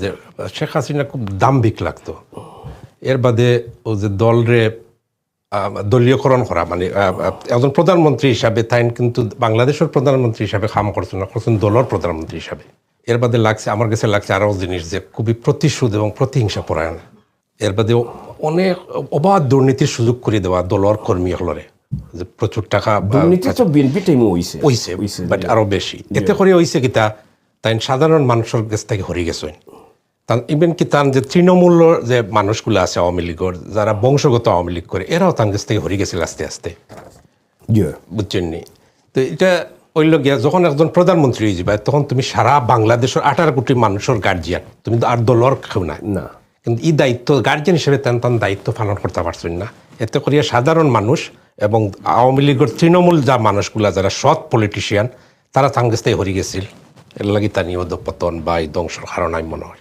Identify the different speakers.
Speaker 1: যে শেখ হাসিনা খুব দাম্ভিক লাগতো। এর বাদে ও যে দলরে দলীয়করণ করা মানে একজন প্রধানমন্ত্রী হিসাবে তাই কিন্তু বাংলাদেশের প্রধানমন্ত্রী হিসাবে কাম করছেন না করছেন দলের প্রধানমন্ত্রী হিসাবে। এর বাদে লাগছে আমার কাছে লাগছে আরও জিনিস যে খুবই প্রতিশোধ এবং প্রতিহিংসা পরায়ণ। এর বাদে অনেক অবাধ দুর্নীতির সুযোগ করে দেওয়া দলর কর্মী হলরে। যে প্রচুর টাকা আহ,
Speaker 2: দুর্নীতি তো বিএনপি টাইমে হইছে।
Speaker 1: হইছে বাট আরও বেশি। এতে করে হইছে কিতা তাই সাধারণ মানুষের কাছ থেকে হরি গেছেন। ইভেন কি তান যে তৃণমূল যে মানুষগুলো আছে আওয়ামী লীগের যারা বংশগত আওয়ামী লীগ করে এরাও তার কাছ থেকে হরি গেছিল আস্তে আস্তে. বুঝছেন নি? তো এটা হইল গিয়া যখন একজন প্রধানমন্ত্রী হয়ে যাবে তখন তুমি সারা বাংলাদেশের আঠারো কোটি মানুষের গার্জিয়ান তুমি তো আর দলর কেউ না
Speaker 2: না।
Speaker 1: কিন্তু এই দায়িত্ব গার্জিয়ান হিসেবে তেন তেন দায়িত্ব পালন করতে পারছেন না। এতে করিয়া সাধারণ মানুষ এবং আওয়ামী লীগের তৃণমূল যা মানুষগুলা যারা সৎ পলিটিশিয়ান তারা তাঙ্গেস্তায় হরি গেছিল। এর লাগি তা নিয়ে পতন বা এই ধ্বংসের কারণ আমি মনে হয়।